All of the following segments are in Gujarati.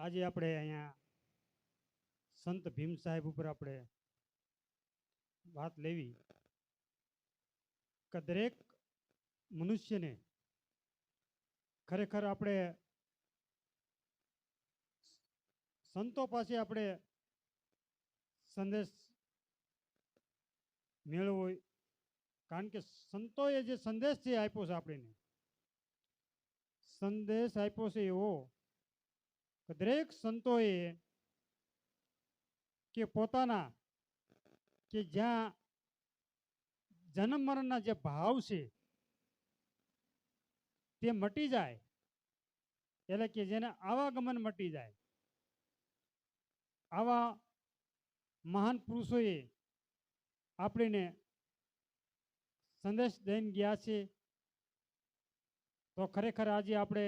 આજે આપણે અહીંયા સંત ભીમ સાહેબ ઉપર આપણે વાત લેવી કે દરેક મનુષ્યને ખરેખર આપણે સંતો પાસે આપણે સંદેશ મેળવવો હોય. કારણ કે સંતોએ જે સંદેશ છે એ આપ્યો છે આપણને, સંદેશ આપ્યો છે એવો કે દરેક સંતોએ કે પોતાના કે જ્યાં જન્મ મરણના જે ભાવ છે, તે મટી જાય. એટલે કે જેને આવાગમન મટી જાય. આવા મહાન પુરુષોએ આપણને સંદેશ દઈને ગયા છે. તો ખરેખર આજે આપણે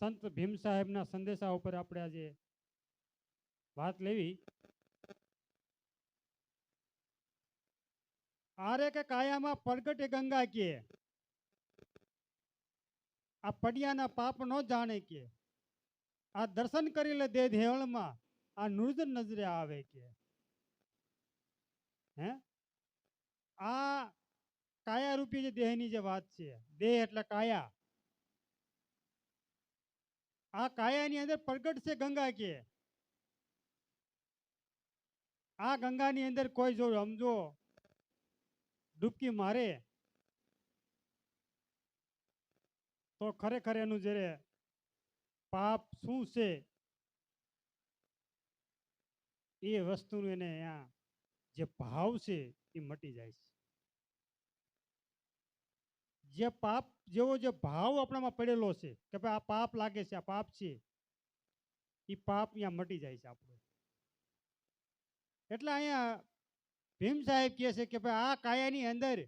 સંત ભીમ સાહેબના સંદેશા ઉપર આપણે આજે વાત લેવી. આરે કે કાયામાં પ્રગટે ગંગા કે? આ પડિયાના પાપ નો જાણે કે? આ દર્શન કરી લે દે ધેવળમાં આ નૃજન નજરે આવે કે? હે? આ કાયા રૂપી જે દેહની જે વાત છે, દેહ એટલે કાયા. આ કાયાની અંદર પ્રગટ છે ગંગા કે? આ ગંગાની અંદર કોઈ જો સમજો ડૂબકી મારે, તો ખરેખર એનું જ્યારે પાપ શું છે? એ વસ્તુનું એને અહીંયા જે ભાવ છે એ મટી જાય છે. જે પાપ, જેવો જે ભાવ આપણામાં પડેલો છે કે ભાઈ આ પાપ લાગે છે, આ પાપ છે એ પાપ અહીંયા મટી જાય છે આપણું. એટલે અહીંયા ભીમ સાહેબ કહે છે કે ભાઈ આ કાયાની અંદર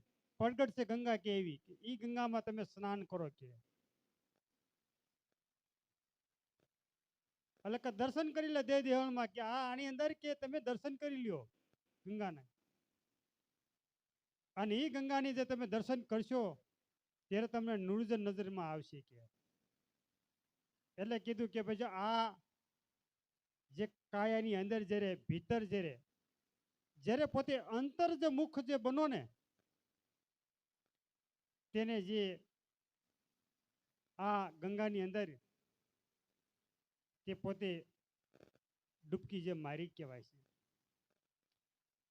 પ્રગટ છે ગંગા કેવી? એ ગંગામાં તમે સ્નાન કરો કે. એટલે કે દર્શન કરી લે દે દેવળમાં કે આ આની અંદર કે તમે દર્શન કરી લ્યો ગંગાના. અને એ ગંગાની જે તમે દર્શન કરશો ત્યારે તમને નૂરજન નજરમાં આવશે કે એટલે કીધું કે ભાઈ આ જે કાયાની અંદર જ્યારે ભીતર જ્યારે જ્યારે પોતે અંતર જે મુખ જે બનો ને, તેને જે આ ગંગાની અંદર તે પોતે ડૂબકી જે મારી કહેવાય છે.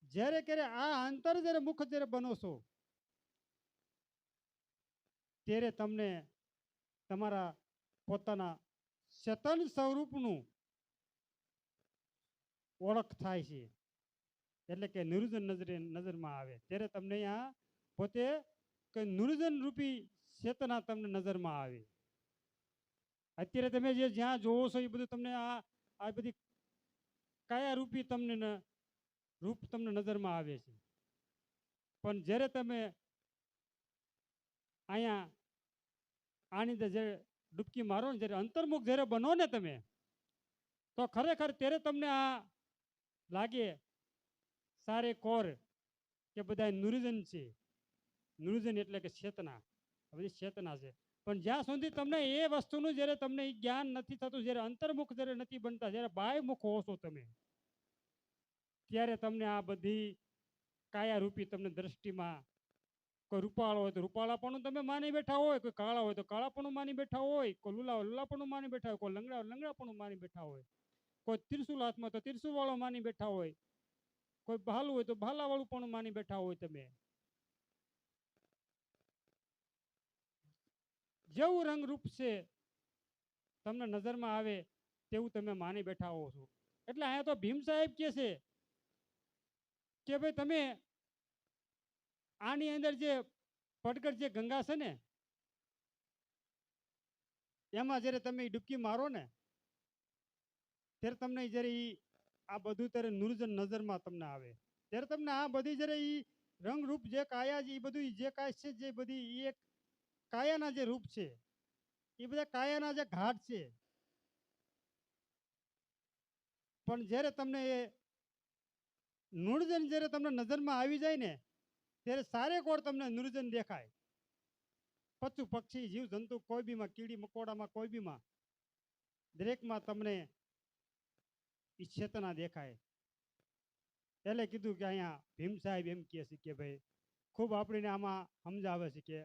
જ્યારે ક્યારે આ અંતર જ્યારે મુખ જ્યારે બનો છો ત્યારે તમને તમારા પોતાના ચેતન સ્વરૂપનું ઓળખ થાય છે. એટલે કે નિરુજન નજરે નજરમાં આવે. ત્યારે તમને આ પોતે કે નિરુજન રૂપી ચેતના તમને નજરમાં આવે. અત્યારે તમે જે જ્યાં જોવો છો એ બધું તમને આ આ બધી કયા રૂપી તમને રૂપ તમને નજરમાં આવે છે. પણ જ્યારે તમે અહીંયા આની અંદર જ્યારે ડૂબકી મારો ને જ્યારે અંતર્મુખ જ્યારે બનો ને તમે, તો ખરેખર ત્યારે તમને આ લાગે સારે કોર કે બધા નુરિજન છે. નુરિજન એટલે કે ચેતના. બધી ચેતના છે. પણ જ્યાં સુધી તમને એ વસ્તુનું જ્યારે તમને જ્ઞાન નથી થતું, જ્યારે અંતર્મુખ જ્યારે નથી બનતા, જ્યારે બાયમુખ હો છો તમે, ત્યારે તમને આ બધી કાયારૂપી તમને દ્રષ્ટિમાં કોઈ રૂપાળો હોય તો રૂપાળાપણું તમે માની બેઠા હોય, કોઈ કાળા હોય તો કાળાપણું માની બેઠા હોય, કોઈ લુલા લુલાપણું માની બેઠા હોય, કોઈ લંગડા લંગડાપણું માની બેઠા હોય, કોઈ ત્રિશુલ હાથમાં તો ત્રિશુલ વાળો માની બેઠા હોય, કોઈ ભાલું હોય તો ભાલાવાળું પણ માની બેઠા હોય તમે. જેવું રંગ રૂપ છે, તમને નજરમાં આવે તેવું તમે માની બેઠા હો છો. એટલે અહીંયા તો ભીમ સાહેબ કે છે કે ભાઈ તમે આની અંદર જે પડગટ જે ગંગા છે ને, એમાં જ્યારે તમે ડૂબકી મારો ને, ત્યારે તમને જ્યારે એ આ બધું ત્યારે નુરજન નજરમાં તમને આવે. ત્યારે તમને આ બધી જ્યારે એ રંગરૂપ જે કાયા છે એ બધું જે કાય છે, જે બધી એક કાયાના જે રૂપ છે એ બધા કાયાના જે ઘાટ છે. પણ જ્યારે તમને એ નુરજન જ્યારે તમને નજરમાં આવી જાય ને ત્યારે સારે કોર તમને નુરજન દેખાય. પશુ, પક્ષી, જીવ, જંતુ, કોઈ બીમાં કીડી, મકોડામાં કોઈ બીમાં, દરેકમાં તમને ઈ ચેતના દેખાય. એટલે કીધું કે અહીંયા ભીમ સાહેબ એમ કહે છે કે ભાઈ, ખૂબ આપણને આમાં સમજાવે છે કે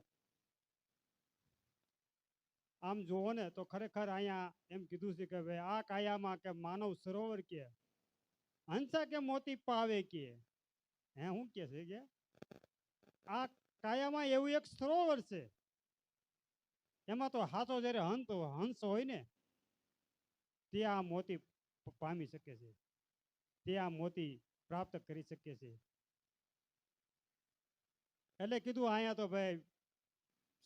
આમ જુઓ ને તો ખરેખર અહીંયા એમ કીધું છે કે ભાઈ, આ કાયામાં કે માનવ સરોવર કે હંસા કે મોતી પાવે કે? હે શું કે છે કે આ કાયામાં એવું એક સરોવર છે. એમાં તો હાથો જ્યારે હંત હંસ હોય ને, તે આ મોતી પામી શકે છે. તે આ મોતી પ્રાપ્ત કરી શકે છે. એટલે કીધું અહીંયા તો ભાઈ,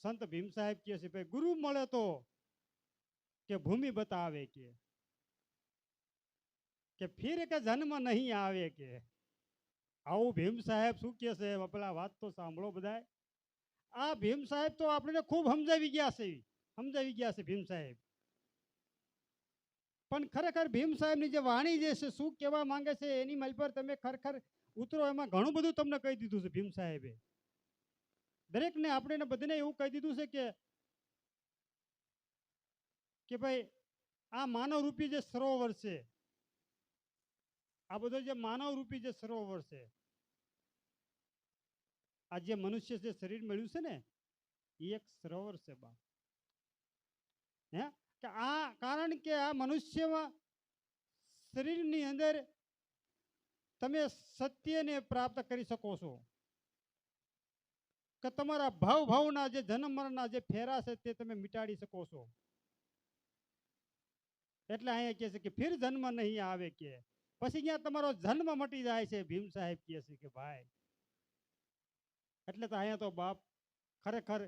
સંત ભીમ સાહેબ કહે છે, ભાઈ, ગુરુ મળે તો કે ભૂમિ બતાવે કે ફીર કે જન્મ નહીં આવે કે? આવું ભીમ સાહેબ શું કહે છે? પેલા વાત તો સાંભળો બધાય. આ ભીમ સાહેબ તો આપણને ખૂબ સમજાવી ગયા છે. સમજાવી ગયા છે ભીમ સાહેબ. પણ ખરેખર ભીમ સાહેબની જે વાણી જે છે, શું કહેવા માંગે છે એની મલ પર તમે ખરેખર ઉતરો, એમાં ઘણું બધું તમને કહી દીધું છે ભીમ સાહેબે. દરેકને આપણે બધાને એવું કહી દીધું છે કે કે ભાઈ, આ માનવ રૂપી જે સરોવર છે, આ બધો જે માનવ રૂપી જે સરોવર છે આ જે મનુષ્ય જે શરીર મળ્યું છે ને, એ એક સરોવર છે બા હે? કે આ, કારણ કે આ મનુષ્યમાં શરીરની અંદર તમે સત્યને પ્રાપ્ત કરી શકો છો. કે તમારા ભાવ ભાવના જે જન્મ મરણના જે ફેરા છે તે તમે મિટાડી શકો છો. એટલે અહીંયા કહે છે કે ફિર જન્મ નહીં આવે કે. પછી અહીંયા તમારો જન્મ મટી જાય છે, ભીમ સાહેબ કહે છે કે ભાઈ એટલે તો અહીંયા તો બાપ ખરેખર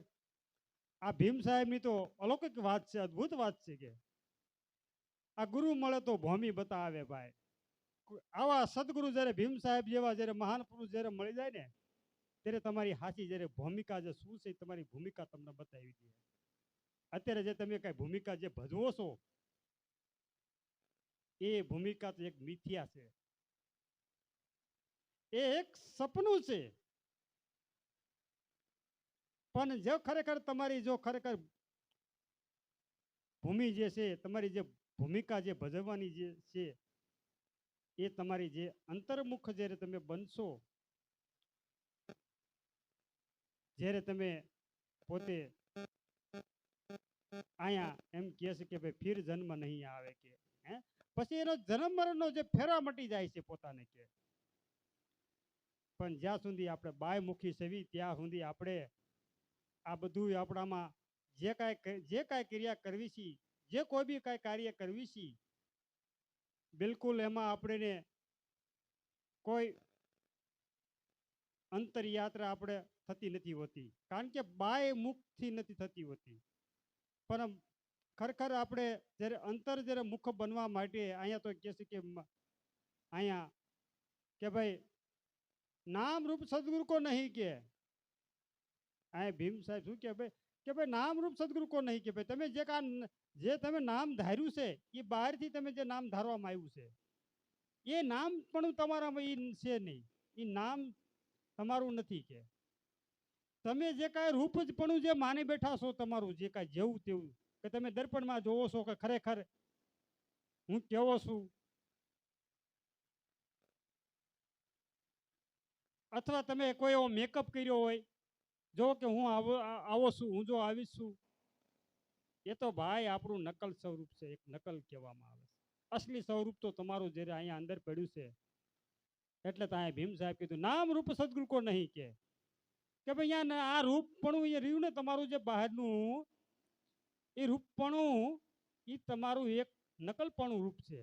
આ ભીમ સાહેબની તો અલૌકિક વાત છે, અદ્ભુત વાત છે કે આ ગુરુ મળે તો ભૂમિ બતાવે ભાઈ. આવા સદગુરુ જ્યારે ભીમ સાહેબ જેવા જ્યારે મહાન પુરુષ જ્યારે મળી જાય ને, ત્યારે તમારી હાથી જ્યારે ભૂમિકા જે શું છે તમારી ભૂમિકા તમને બતાવી દે. અત્યારે જે તમે કઈ ભૂમિકા જે ભજવો છો, એ ભૂમિકા તો એક મિથ્યા છે. એ એક સપનું છે. પણ જો ખરેખર તમારી જો ખરેખર ભૂમિ જે છે, તમારી જે ભૂમિકા જે ભજવવાની જે છે, એ તમારી જે અંતર્મુખ જ્યારે તમે બનશો, જ્યારે તમે પોતે અહીંયા એમ કહે છે કે ભાઈ ફીર જન્મ નહીં આવે કે, હે? પછી એનો જન્મ મરણનો જે ફેરા મટી જાય છે પોતાને કે. પણ જ્યાં સુધી આપણે બાયમુખી સેવી, ત્યાં સુધી આપણે આ બધું આપણામાં જે કાંઈ જે કાંઈ ક્રિયા કરવી છે, જે કોઈ બી કાંઈ કાર્ય કરવી છે, બિલકુલ એમાં આપણે કોઈ અંતરયાત્રા આપણે થતી નથી હોતી. કારણ કે બાય મુખથી નથી થતી હોતી. પણ ખરેખર આપણે જ્યારે અંતર જ્યારે મુખ બનવા માટે અહીંયા તો કહે છે કે અહીંયા કે ભાઈ, નામ રૂપ સદગુરુ કો નહીં કે. આ ભીમ સાહેબ શું કે ભાઈ? કે ભાઈ, નામરૂપ સદગુરુ કોણ નહીં કે ભાઈ? તમે જે કા જે તમે નામ ધાર્યું છે, એ બહારથી તમે જે નામ ધારવામાં આવ્યું છે, એ નામ પણ તમારામાં એ છે નહીં. એ નામ તમારું નથી કે. તમે જે કાંઈ રૂપ જ પણ જે માની બેઠા છો તમારું, જે કાંઈ જેવું તેવું, કે તમે દર્પણમાં જોવો છો કે ખરેખર હું કેવો છું? અથવા તમે કોઈ એવો મેકઅપ કર્યો હોય જો કે હું આવો છું, હું જો આવીશ છું, એ તો ભાઈ આપણું નકલ સ્વરૂપ છે, એક નકલ કહેવામાં આવે અસલી સ્વરૂપ તો તમારું જ્યારે અહીંયા અંદર પડ્યું છે, એટલે તો અહીંયા ભીમ સાહેબ કીધું, નામ રૂપ સદગુરુ કો નહીં કે. કે ભાઈ અહીંયા આ રૂપપણું એ રહ્યું ને તમારું જે બહારનું, એ રૂપપણું એ તમારું એક નકલપણું રૂપ છે.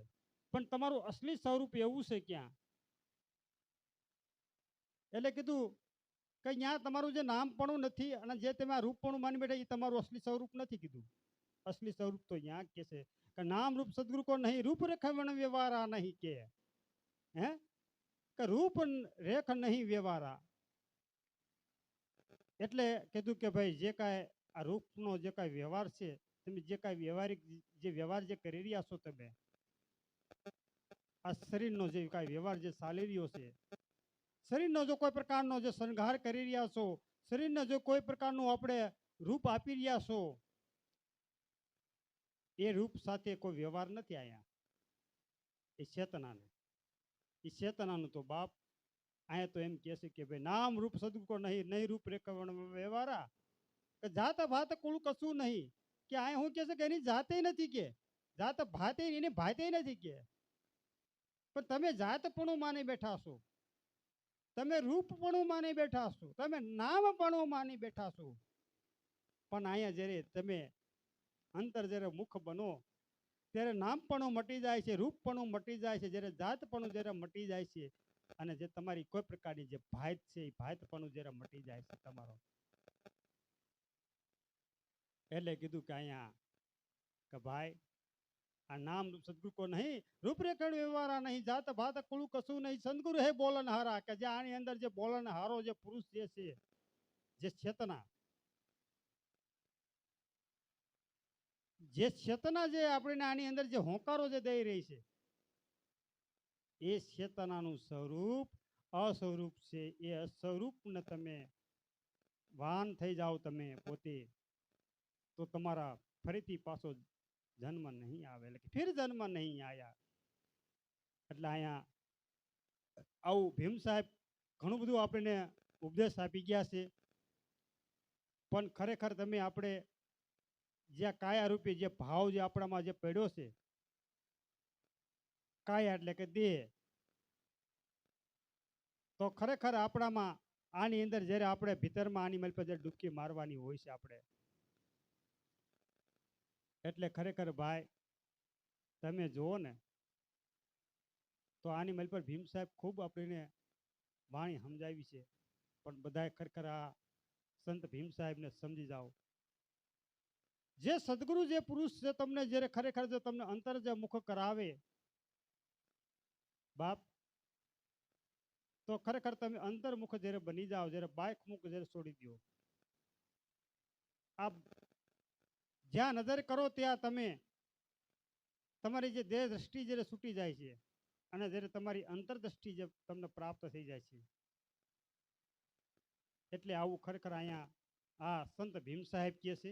પણ તમારું અસલી સ્વરૂપ એવું છે ક્યાં? એટલે કીધું કે ત્યાં તમારું જે નામપણું નથી અને જે તમે આ રૂપપણું માની બેઠા, એ તમારું અસલી સ્વરૂપ નથી કીધું. અસલી સ્વરૂપ તો ત્યાં કે છે કે નામ રૂપ સદગુરુ કો નહીં રૂપ રેખા વ્યવહારા નહીં કે. હે? કે રૂપ રેખ નહીં વ્યવહારા. એટલે કીધું કે ભાઈ, જે કાંઈ આ રૂપનો જે કાંઈ વ્યવહાર છે, તમે જે કાંઈ વ્યવહારિક જે વ્યવહાર જે કરી રહ્યા છો તમે, આ શરીરનો જે કાંઈ વ્યવહાર જે ચાલી રહ્યો છે શરીરનો જો કોઈ પ્રકારનો જે શણગાર કરી રહ્યા છો, શરીરને જો કોઈ પ્રકારનું આપણે રૂપ આપી રહ્યા છો, એ રૂપ સાથે કોઈ વ્યવહાર નથી અહીંયા એ ચેતનાને એ ચેતનાનું તો બાપ અહીંયા તો એમ કહે કે ભાઈ નામ રૂપ સદગુકો નહીં નહીં રૂપ વ્યવહારા. કે જાત ભાત કુળ કશું નહીં. કે અહીંયા હું કહે છે કે એની જાતે નથી કે. જાત ભાતે એની ભાતે નથી કે. પણ તમે જાતપણું માની બેઠા છો. તમે રૂપપણું માની બેઠા છો, તમે નામપણું માની બેઠા છો. પણ અહીંયા જ્યારે તમે અંતર જ્યારે મુખ બનો, ત્યારે નામપણું મટી જાય છે, રૂપપણું મટી જાય છે, જ્યારે જાતપણું જ્યારે મટી જાય છે, અને જે તમારી કોઈ પ્રકારની જે ભાત છે, એ ભાતપણું જ્યારે મટી જાય છે તમારો. એટલે કીધું કે અહીંયા કે ભાઈ આ નામ રૂપ સદગુરુ કો નહીં રૂપરેખણ વ્યવહારા નહીં જાત ભાત કુળું કશું નહીં સદગુરુ હે બોલન હારા કે જે આની અંદર જે બોલન હારો જે પુરુષ જે છે જે ચેતના જે ચેતના જે આપણે આની અંદર જે હોંકારો જે દઈ રહી છે એ ચેતનાનું સ્વરૂપ અસ્વરૂપ છે એ અસ્વરૂપને તમે વાન થઈ જાઓ તમે પોતે તો તમારા ફરીથી પાછો જન્મ નહીં આવે, એટલે ફિર જન્મ નહીં આયા. એટલે અહીંયા આવું ભીમ સાહેબ ઘણું બધું આપણને ઉપદેશ આપી ગયા છે. પણ ખરેખર તમે આપણે જે કાયા રૂપી જે ભાવ જે આપણામાં જે પડ્યો છે, કાયા એટલે કે દેહ, તો ખરેખર આપણામાં આની અંદર જ્યારે આપણે ભીતરમાં આની મલ પર જે ડૂબકી મારવાની હોય છે આપણે એટલે ખરેખર ભાઈ, તમે જુઓ ને, તો આની મલ પર ભીમ સાહેબ ખૂબ આપણને વાણી સમજાવી છે. પણ બધાએ ખરેખર આ સંત ભીમ સાહેબને સમજી જાઓ. જે સદગુરુ, જે પુરુષ છે તમને જ્યારે ખરેખર જે તમને અંતર જે મુખ કરાવે, બાપ, તો ખરેખર તમે અંતર્મુખ જ્યારે બની જાઓ, જ્યારે બાઇક મુખ જ્યારે છોડી દો આ જ્યાં નજર કરો ત્યાં તમે તમારી જે દેહ દ્રષ્ટિ જ્યારે છૂટી જાય છે અને જ્યારે તમારી અંતરદ્રષ્ટિ જે તમને પ્રાપ્ત થઈ જાય છે. એટલે આવું ખરેખર અહીંયા આ સંત ભીમ સાહેબ કહે છે.